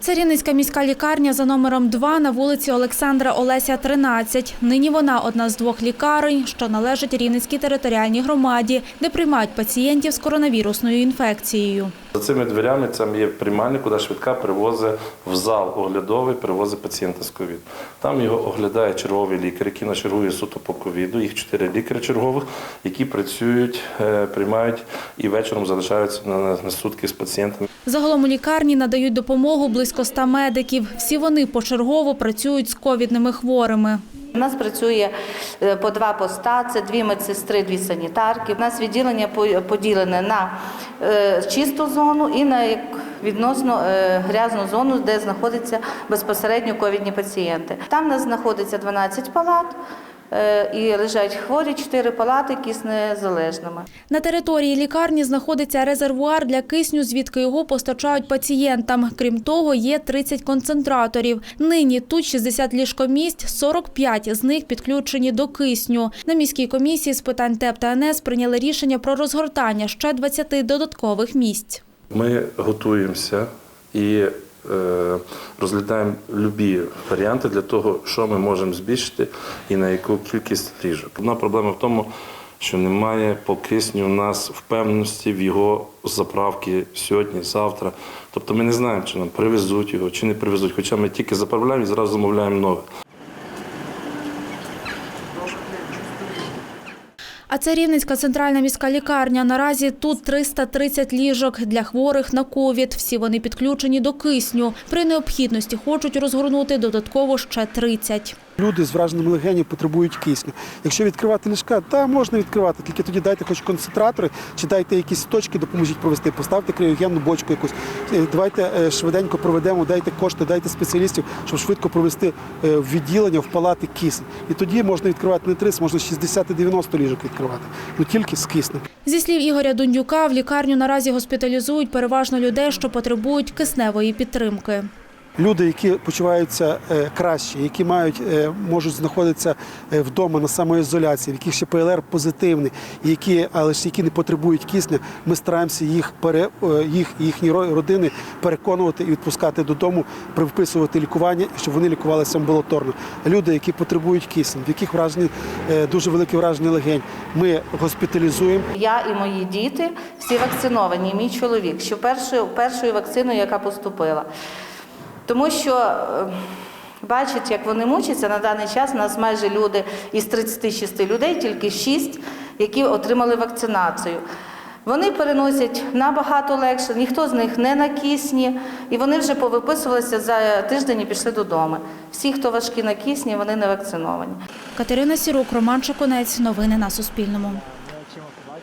Це Рівницька міська лікарня за номером 2 на вулиці Олександра Олеся, 13. Нині вона одна з двох лікарень, що належить Рівницькій територіальній громаді, де приймають пацієнтів з коронавірусною інфекцією. За цими дверями там є приймальник, куди швидка привозить в зал оглядовий, привозить пацієнта з ковід. Там його оглядає черговий лікар, який начергує суто по ковіду. Їх чотири лікарі чергових, які працюють, е, приймають і вечором залишаються на, сутки з пацієнтами. Загалом у лікарні надають допомогу близько 100 медиків. Всі вони почергово працюють з ковідними хворими. У нас працює е, по два поста, це дві медсестри, дві санітарки. У нас відділення по- поділене на е, чисту зону і на відносно е, грязну зону, де знаходяться безпосередньо ковідні пацієнти. Там у нас знаходиться 12 палат і лежать хворі 4 палати киснезалежними. На території лікарні знаходиться резервуар для кисню, звідки його постачають пацієнтам. Крім того, є 30 концентраторів. Нині тут 60 ліжкомісць, 45 з них підключені до кисню. На міській комісії з питань ТЕП та НС прийняли рішення про розгортання ще 20 додаткових місць. Ми готуємося і е, розглядаємо любі варіанти для того, що ми можемо збільшити і на яку кількість ліжок. Одна проблема в тому, що немає по кисню у нас впевненості в його заправки сьогодні, завтра. Тобто ми не знаємо, чи нам привезуть його, чи не привезуть. Хоча ми тільки заправляємо і зразу замовляємо нове. А це Рівненська центральна міська лікарня. Наразі тут 330 ліжок для хворих на ковід. Всі вони підключені до кисню. При необхідності хочуть розгорнути додатково ще 30. Люди з враженими легенів потребують кисню. Якщо відкривати ліжка, та можна відкривати, тільки тоді дайте хоч концентратори, чи дайте якісь точки, допоможіть провести, поставте криогенну бочку якусь. Е, Давайте е, швиденько проведемо, дайте кошти, дайте спеціалістів, щоб швидко провести е, в відділення, в палати кисень. І тоді можна відкривати не 30, можна 60 і 90 ліжок відкривати. Ну тільки з киснем. Зі слів Ігоря Дундюка, в лікарню наразі госпіталізують переважно людей, що потребують кисневої підтримки. Люди, які почуваються е, краще, які мають, е, можуть знаходитися е, вдома на самоізоляції, в яких ще ПЛР позитивний, які, але ж які не потребують кисня, ми стараємося їх, пере, їх їхні ро- родини переконувати і відпускати додому, привписувати лікування, щоб вони лікувалися амбулаторно. Люди, які потребують кисень, в яких вражені, дуже велике враження легень, ми госпіталізуємо. Я і мої діти всі вакциновані, мій чоловік, що першою, першою вакциною, яка поступила. Тому що е, бачить, як вони мучаться, на даний час у нас майже люди із 36 людей, тільки 6, які отримали вакцинацію. Вони переносять набагато легше, ніхто з них не на кисні, і вони вже повиписувалися за тиждень і пішли додому. Всі, хто важкі на кисні, вони не вакциновані. Катерина Сірук, Роман Шоконець. Новини на Суспільному.